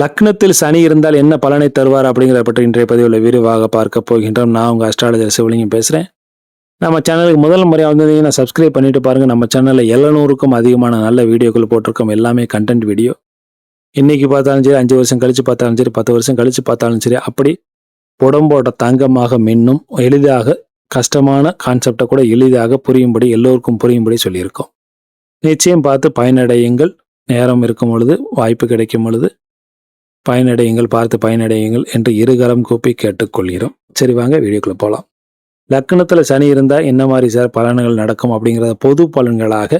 லக்னத்தில் சனி இருந்தால் என்ன பலனை தருவார் அப்படிங்கிறத பற்றி இன்றைய பதிவில் விரிவாக பார்க்க போகின்றோம். நான் உங்கள் அஸ்ட்ராலஜர் சிவலிங்கம் பேசுகிறேன் நம்ம சேனலுக்கு முதல் முறையாக வந்தீங்கன்னா சப்ஸ்கிரைப் பண்ணிட்டு பாருங்கள் நம்ம சேனலில் எழுநூறுக்கும் அதிகமான நல்ல வீடியோக்கள் போட்டிருக்கோம். எல்லாமே கண்டென்ட் வீடியோ இன்றைக்கி பார்த்தாலும் சரி அஞ்சு வருஷம் கழித்து பார்த்தாலும் சரி பத்து வருஷம் கழிச்சு பார்த்தாலும் சரி அப்படி உடம்போட தங்கமாக மின்னும் எளிதாக கஷ்டமான கான்செப்டை கூட எளிதாக புரியும்படி எல்லோருக்கும் புரியும்படி சொல்லியிருக்கோம். நிச்சயம் பார்த்து பயனடையுங்கள். நேரம் இருக்கும் பொழுது வாய்ப்பு கிடைக்கும் பொழுது பயனடையுங்கள் பார்த்து பயனடையுங்கள் என்று இருகரம் கூப்பி கேட்டுக்கொள்கிறோம். சரி வாங்க வீடியோக்குள்ள போகலாம் லக்னத்தில் சனி இருந்தால் என்ன மாதிரி சார் பலன்கள் நடக்கும் அப்படிங்கிறத பொது பலன்களாக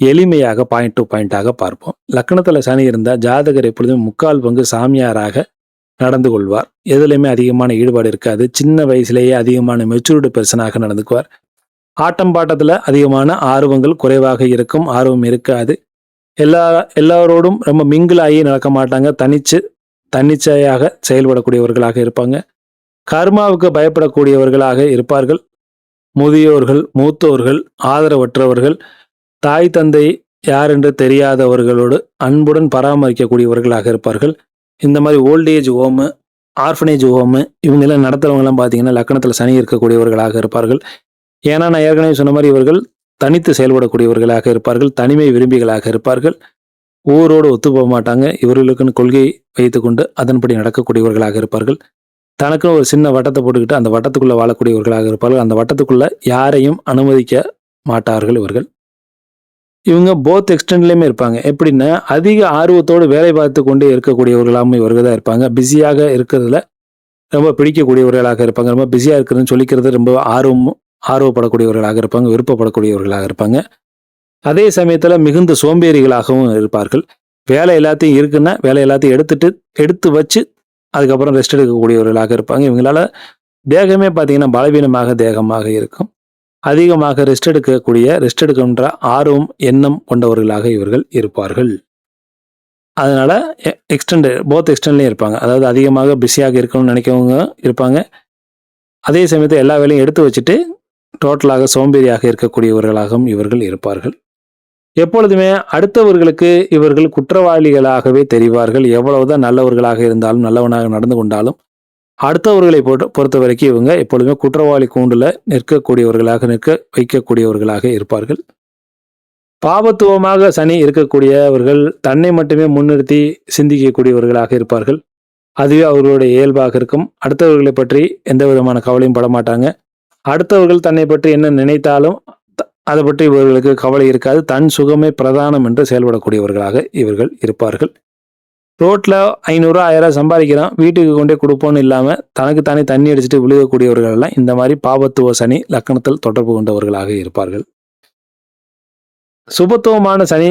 எளிமையாக பாயிண்ட் டு பாயிண்டாக பார்ப்போம். லக்னத்தில் சனி இருந்தால் ஜாதகர் எப்பொழுதும் முக்கால் பங்கு சாமியாராக நடந்து கொள்வார். எதுலையுமே அதிகமான ஈடுபாடு இருக்காது. சின்ன வயசுலேயே அதிகமான மெச்சூரிட்டி பெர்சனாக நடந்துக்குவார். ஆட்டம் பாட்டத்தில் அதிகமான ஆர்வங்கள் குறைவாக இருக்கும் ஆர்வம் இருக்காது. எல்லா எல்லாரோடும் ரொம்ப மிங்கிளாகி நடக்க மாட்டாங்க. தனிச்சு தன்னிச்சையாக செயல்படக்கூடியவர்களாக இருப்பாங்க. கர்மாவுக்கு பயப்படக்கூடியவர்களாக இருப்பார்கள். முதியோர்கள் மூத்தோர்கள் ஆதரவற்றவர்கள் தாய் தந்தை யார் என்று தெரியாதவர்களோடு அன்புடன் பராமரிக்கக்கூடியவர்களாக இருப்பார்கள். இந்த மாதிரி ஓல்டேஜ் ஹோமு ஆர்ஃபனேஜ் ஹோமு இவங்கெல்லாம் நடத்துகிறவங்கலாம் பார்த்தீங்கன்னா லக்கணத்தில் சனி இருக்கக்கூடியவர்களாக இருப்பார்கள். ஏன்னா நான் ஏற்கனவே சொன்ன மாதிரி இவர்கள் தனித்து செயல்படக்கூடியவர்களாக இருப்பார்கள். தனிமை விரும்பிகளாக இருப்பார்கள். ஊரோடு ஒத்து போக மாட்டாங்க. இவர்களுக்குன்னு கொள்கை வைத்துக்கொண்டு அதன்படி நடக்கக்கூடியவர்களாக இருப்பார்கள். தனக்கு ஒரு சின்ன வட்டத்தை போட்டுக்கிட்டு அந்த வட்டத்துக்குள்ளே வாழக்கூடியவர்களாக இருப்பார்கள். அந்த வட்டத்துக்குள்ள யாரையும் அனுமதிக்க மாட்டார்கள் இவர்கள். இவங்க போத் எக்ஸ்டெண்ட்லேயுமே இருப்பாங்க. எப்படின்னா அதிக ஆர்வத்தோடு வேலை பார்த்து கொண்டே இருக்கக்கூடியவர்களாகவும் இவர்கள் தான் இருப்பாங்க. பிஸியாக இருக்கிறதுல ரொம்ப பிடிக்கக்கூடியவர்களாக இருப்பாங்க. ரொம்ப பிஸியாக இருக்கிறதுன்னு சொல்லிக்கிறது ரொம்ப ஆர்வம் ஆர்வப்படக்கூடியவர்களாக இருப்பாங்க. விருப்பப்படக்கூடியவர்களாக இருப்பாங்க. அதே சமயத்தில் மிகுந்த சோம்பேறிகளாகவும் இருப்பார்கள். வேலை எல்லாத்தையும் இருக்குன்னா வேலை எல்லாத்தையும் எடுத்துட்டு எடுத்து வச்சு அதுக்கப்புறம் ரெஸ்ட் எடுக்கக்கூடியவர்களாக இருப்பாங்க. இவங்களால தேகமே பார்த்தீங்கன்னா பலவீனமாக தேகமாக இருக்கும். அதிகமாக ரெஸ்ட் எடுக்கக்கூடிய ரெஸ்ட் எடுக்கின்ற ஆர்வம் எண்ணம் கொண்டவர்களாக இவர்கள் இருப்பார்கள். அதனால் எக்ஸ்டெண்ட் போத் எக்ஸ்டெண்ட்லேயும் இருப்பாங்க. அதாவது அதிகமாக பிஸியாக இருக்கணும்னு நினைக்கிறவங்க இருப்பாங்க. அதே சமயத்தில் எல்லா வேலையும் எடுத்து வச்சுட்டு டோட்டலாக சோம்பேறியாக இருக்கக்கூடியவர்களாகவும் இவர்கள் இருப்பார்கள். எப்பொழுதுமே அடுத்தவர்களுக்கு இவர்கள் குற்றவாளிகளாகவே தெரிவார்கள். எவ்வளவுதான் நல்லவர்களாக இருந்தாலும் நல்லவனாக நடந்து கொண்டாலும் அடுத்தவர்களை பொறுத்த பொறுத்த வரைக்கும் இவங்க எப்பொழுதுமே குற்றவாளி கூண்டில் நிற்கக்கூடியவர்களாக நிற்க வைக்கக்கூடியவர்களாக இருப்பார்கள். பாபத்துவமாக சனி இருக்கக்கூடியவர்கள் தன்னை மட்டுமே முன்னிறுத்தி சிந்திக்கக்கூடியவர்களாக இருப்பார்கள். அதுவே அவர்களுடைய இயல்பாக இருக்கும். அடுத்தவர்களை பற்றி எந்த விதமான கவலையும் படமாட்டாங்க. அடுத்தவர்கள் தன்னை பற்றி என்ன நினைத்தாலும் அதை பற்றி இவர்களுக்கு கவலை இருக்காது. தன் சுகமே பிரதானம் என்று செயல்படக்கூடியவர்களாக இவர்கள் இருப்பார்கள். ரோட்டில் ஐநூறுரூவா ஆயிரம் சம்பாதிக்கிறான். வீட்டுக்கு கொண்டே கொடுப்போன்னு இல்லாமல் தனக்கு தானே தண்ணி அடிச்சுட்டு விழுகக்கூடியவர்கள் எல்லாம் இந்த மாதிரி பாபத்துவ சனி லக்கணத்தில் தொடர்பு கொண்டவர்களாக இருப்பார்கள். சுபத்துவமான சனி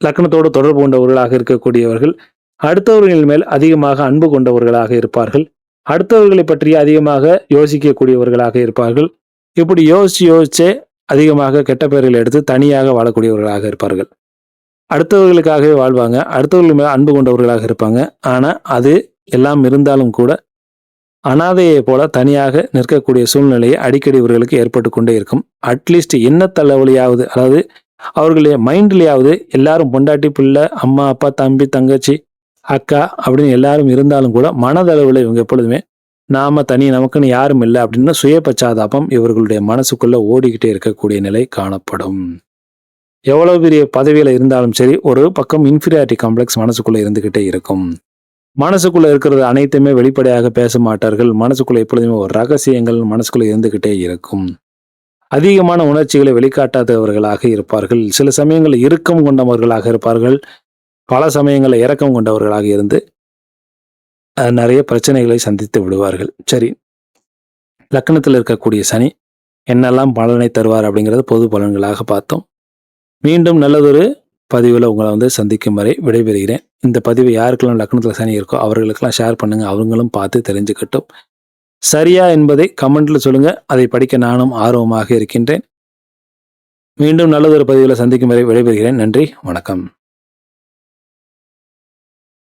லக்கணத்தோடு தொடர்பு கொண்டவர்களாக இருக்கக்கூடியவர்கள் அடுத்தவர்களின் மேல் அதிகமாக அன்பு கொண்டவர்களாக இருப்பார்கள். அடுத்தவர்களை பற்றி அதிகமாக யோசிக்கக்கூடியவர்களாக இருப்பார்கள். இப்படி யோசிச்சு யோசிச்சே அதிகமாக கெட்ட பெயர்கள் எடுத்து தனியாக வாழக்கூடியவர்களாக இருப்பார்கள். அடுத்தவர்களுக்காகவே வாழ்வாங்க. அடுத்தவர்கள் மேலே அன்பு கொண்டவர்களாக இருப்பாங்க. ஆனால் அது எல்லாம் இருந்தாலும் கூட அனாதையை போல தனியாக நிற்கக்கூடிய சூழ்நிலையை அடிக்கடி இவர்களுக்கு ஏற்பட்டு கொண்டே இருக்கும். அட்லீஸ்ட் என்ன அதாவது அவர்களுடைய மைண்ட்லேயாவது எல்லாரும் பொண்டாட்டி பிள்ளை அம்மா அப்பா தம்பி தங்கச்சி அக்கா அப்படின்னு எல்லாரும் இருந்தாலும் கூட மனதளவில் இவங்க எப்பொழுதுமே நாம தனி நமக்குன்னு யாரும் இல்லை அப்படின்னு சுய பச்சாதாபம் இவர்களுடைய மனசுக்குள்ள ஓடிக்கிட்டே இருக்கக்கூடிய நிலை காணப்படும். எவ்வளவு பெரிய பதவியில இருந்தாலும் சரி ஒரு பக்கம் இன்ஃபீரியாரிட்டி காம்ப்ளெக்ஸ் மனசுக்குள்ள இருந்துகிட்டே இருக்கும். மனசுக்குள்ள இருக்கிறது அனைத்துமே வெளிப்படையாக பேச மாட்டார்கள். மனசுக்குள்ள எப்பொழுதுமே ஒரு ரகசியங்கள் மனசுக்குள்ள இருந்துகிட்டே இருக்கும். அதிகமான உணர்ச்சிகளை வெளிக்காட்டாதவர்களாக இருப்பார்கள். சில சமயங்களில் இறுக்கம் கொண்டவர்களாக இருப்பார்கள். பல சமயங்களில் இறக்கம் கொண்டவர்களாக இருந்து நிறைய பிரச்சனைகளை சந்தித்து விடுவார்கள். சரி லக்கணத்தில் இருக்கக்கூடிய சனி என்னெல்லாம் பலனை தருவார் அப்படிங்கிறத பொது பலன்களாக பார்த்தோம். மீண்டும் நல்லதொரு பதிவில் உங்களை வந்து சந்திக்கும் வரை விடைபெறுகிறேன். இந்த பதிவு யாருக்கெல்லாம் லக்னத்தில் சனி இருக்கோ அவர்களுக்கெல்லாம் ஷேர் பண்ணுங்கள் அவங்களும் பார்த்து தெரிஞ்சுக்கட்டும். சரியா என்பதை கமெண்ட்டில் சொல்லுங்கள் அதை படிக்க நானும் ஆர்வமாக இருக்கின்றேன். மீண்டும் நல்லதொரு பதிவில் சந்திக்கும் வரை விடைபெறுகிறேன். நன்றி வணக்கம்.